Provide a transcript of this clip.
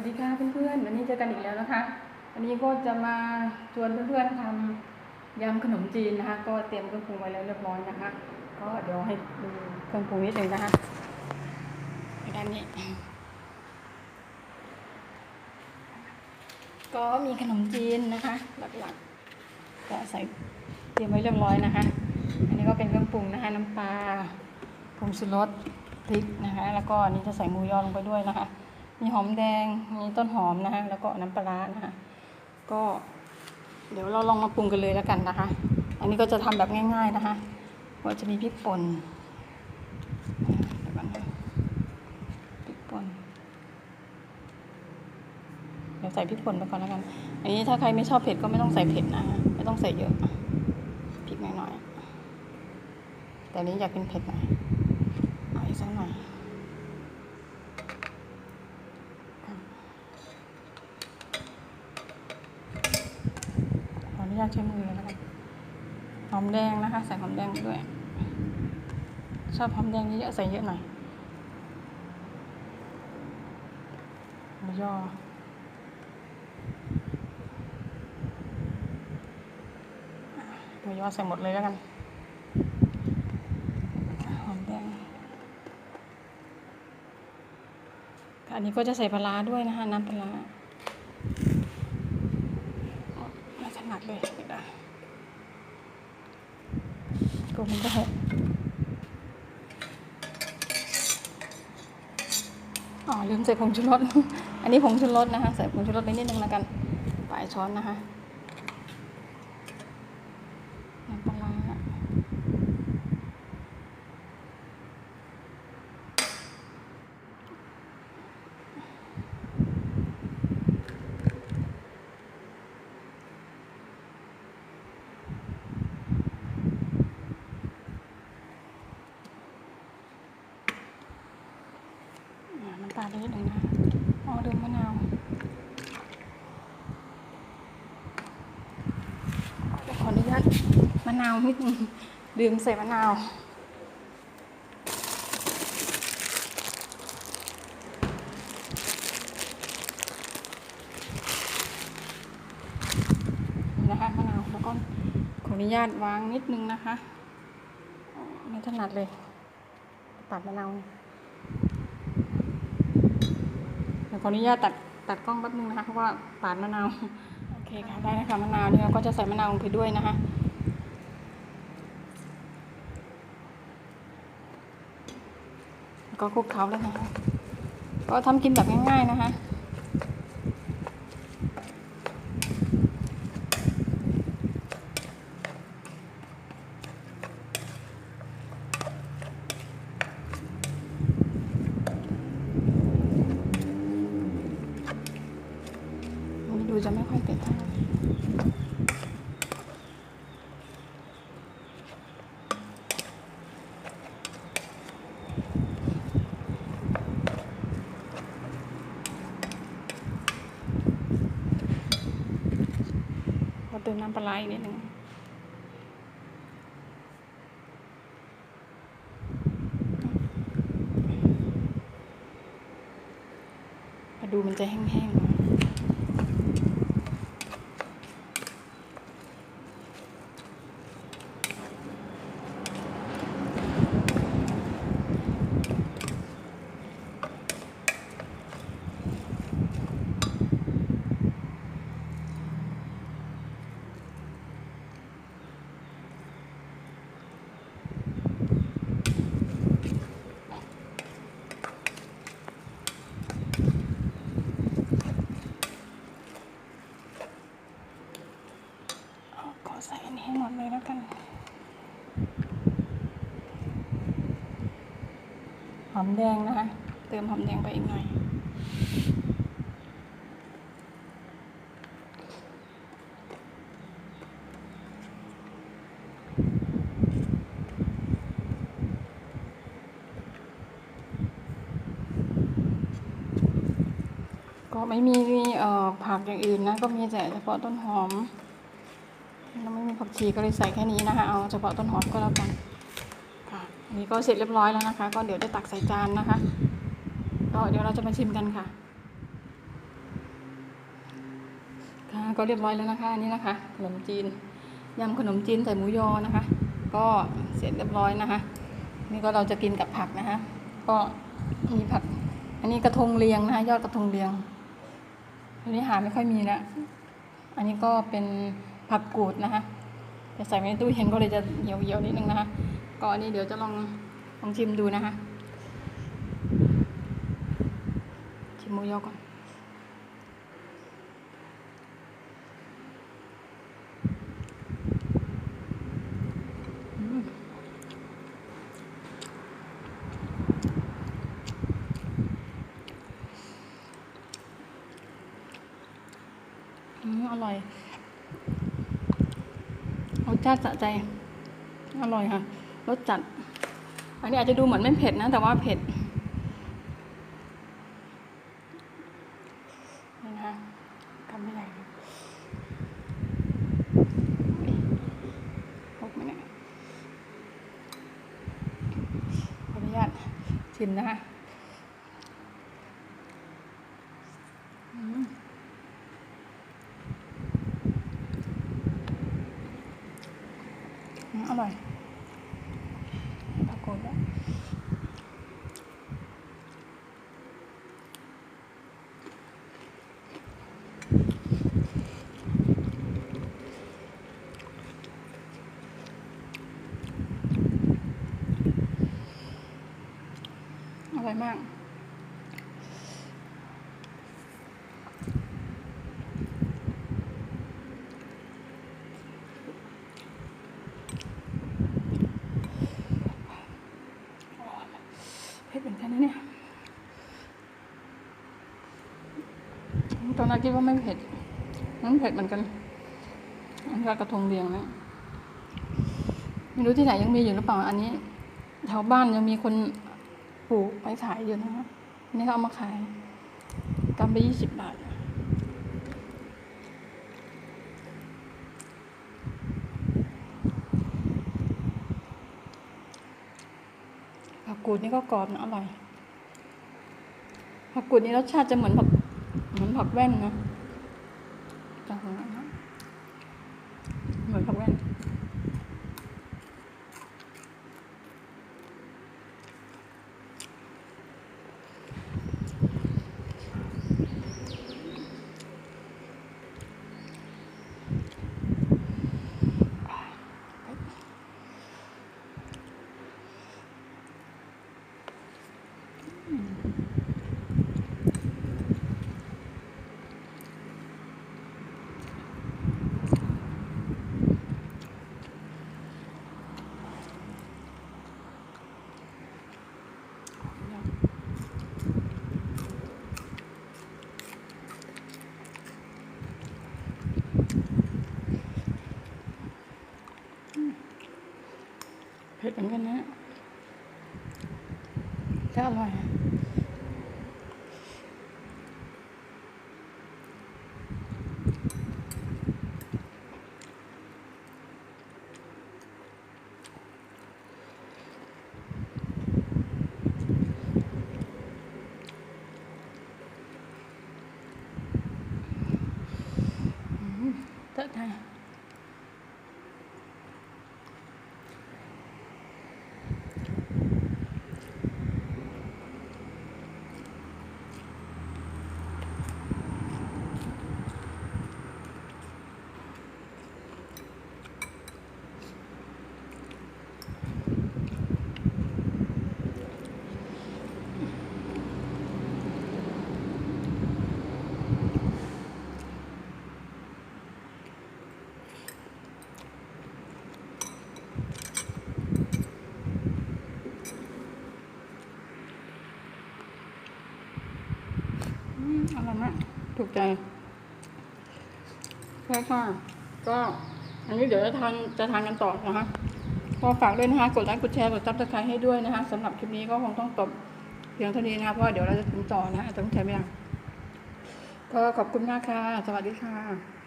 วัสดีค่ะเพื่อนๆ วันนี้เจอกันอีกแล้วนะคะ วันนี้ก็จะมาชวนเพื่อนๆทำยำขนมจีนนะคะ ก็เตรียมเครื่องปรุงไว้แล้วเรียบร้อยนะคะ ก็เดี๋ยวให้ดูเครื่องปรุงนิดนึงนะคะด้านนี้ ก็มีขนมจีนนะคะ หลักๆ ก็ใส่เตรียมไว้เรียบร้อยนะคะ อันนี้ก็เป็นเครื่องปรุงนะคะ น้ำปลาผงชูรสพริกนะคะ แล้วก็อันนี้จะใส่หมูยอลงไปด้วยนะคะ มีหอมแดง มีต้นหอมนะคะแล้วก็น้ำปลานะคะก็ เดี๋ยวเราลองมาปรุงกันเลยแล้วกันนะคะ อันนี้ก็จะทำแบบง่าย ๆนะคะก็จะมีพริกป่นเดี๋ยวก่อนนะพริกป่นเดี๋ยวใส่พริกป่นไปก่อนแล้วกัน อันนี้ถ้าใครไม่ชอบเผ็ดก็ไม่ต้องใส่เผ็ดนะคะไม่ต้องใส่เยอะพริกน้อยๆแต่อันนี้อยากเป็นเผ็ดหน่อยเอาอีกสักหน่อย ขออนุญาตใช้มือเลยแล้วกันหอมแดง นะคะ ใส่หอมแดงไปด้วย ชอบหอมแดงเยอะๆใส่เยอะหน่อยหมูยอหมูยอใส่หมดเลยแล้วกัน หอมแดงอันนี้ก็จะใส่ปลาร้าด้วยนะคะน้ำปลาร้าไม่ถนัดเลยเดี๋ยวนะ กลัวมันก็หกอ๋อลืมใส่ผงชูรส อันนี้ผงชูรสนะคะ ใส่ผงชูรสไปนิดนึงแล้วกันปลายช้อนนะคะน้ำปลาร้าอ่าน้ำตาลไปนิดนึงนะคะอ๋อดื่มมะนาวเดี๋ยวขออนุญาต มะนาวนิดนึงดื่มใส่มะนาวนะคะมะนาวแล้วก็ขออนุญาตวางนิดนึงนะคะไม่ถนัดเลยตัดมะนาวเดี๋ยวขออนุญาตตัดตัดกล้องแป๊บนึงนะคะเพราะว่าปาดมะนาวโอเคค่ะได้นะคะมะนาวเนี่ยก็จะใส่มะนาวลงไปด้วยนะคะแล้ว ก็คลุกเคล้าแล้วนะคะก็ทำกินแบบง่ายๆนะคะ อันนี้ดูจะไม่ค่อยเผ็ดเท่าไหร่เราเติมน้ำปลาไหลาอีกนิดนึงมาดูมันจะแห้งๆหน่อย ขอใส่อันนี้ให้หมดเลยแล้วกัน ห อมแดงนะคะ เติมหอมแดงไปอีกหน่อย ก็ไม่มีเอ่อผักอย่างอื่นนะ ก็มีแต่เฉพาะต้นหอมเราไม่มีผักชีก็เลยใส่แค่นี้นะคะ เอาเฉพาะต้นหอมก็แล้วกัน ค่ะนนี้ก็เสร็จเรียบร้อยแล้วนะคะ ก็เดี๋ยวจะตักใส่จานนะคะ ก็เดี๋ยวเราจะมาชิมกันค่ะ ค่ะ ก็เรียบร้อยแล้วนะคะอันนี้นะคะขนมจีนยำขนมจีนใส่หมูยอนะคะ ก็เสร็จเรียบร้อยนะคะ นี่ก็เราจะกินกับผักนะคะ ก็มีผัก อันนี้กระทงเลียงนะคะ ยอดกระทงเลียงอันนี้หาไม่ค่อยมีแล้วอันนี้ก็เป็นผักกูดนะคะจะใส่ไว้ในตู้เย็นก็เลยจะเหี่ยวๆนิดนึงนะคะ ก็อันนี้เดี๋ยวจะลองลองชิมดูนะคะ ชิมหมูยอก่อนอืมอร่อยรสชาติสะใจ อร่อยค่ะ รสจัด อันนี้อาจจะดูเหมือนไม่เผ็ดนะ แต่ว่าเผ็ดนี่นะคะทำไม่ได้พกไหมเนี่ยขออนุญาตชิมนะคะอืม อืมอร่อยปรากฏว่าอร่อยมาก เผ็ดเหมือนกันนะเนี่ย ตอน แรกคิดว่าไม่เผ็ดนั่นเผ็ดเหมือนกันอันนี้กระทงเรียงนะไม่รู้ที่ไหนยังมีอยู่หรือเปล่า อันนี้แถวบ้านยังมีคนปลูกไว้ขายอยู่นะคะนนี้เขาเอามาขายกำไปยี่สิบบาทผักกูดนี่ก็กรอบนะอร่อยผักกูดนี่รสชาติจะเหมือนผักเหักแว่นนะจังหวะนะเหมือนผักแว่น เผ็ดเหมือนกันนะแต่อร่อยอะอืมเตอะไทย อืมอร่อยมาก ถูกใจใช่ค่ะ ก็อันนี้เดี๋ยวจะทานจะทานกันต่อนะคะก็ฝากด้วยนะคะ กดไลค์กดแชร์กดซับสไครต์ให้ด้วยนะคะสำหรับคลิปนี้ก็คงต้องจบเพียงเท่านี้นะคะ เพราะว่าเดี๋ยวเราจะถึงต่อนะอาจจะต้องใช้เวลาก็ขอบคุณมากค่ะ สวัสดีค่ะ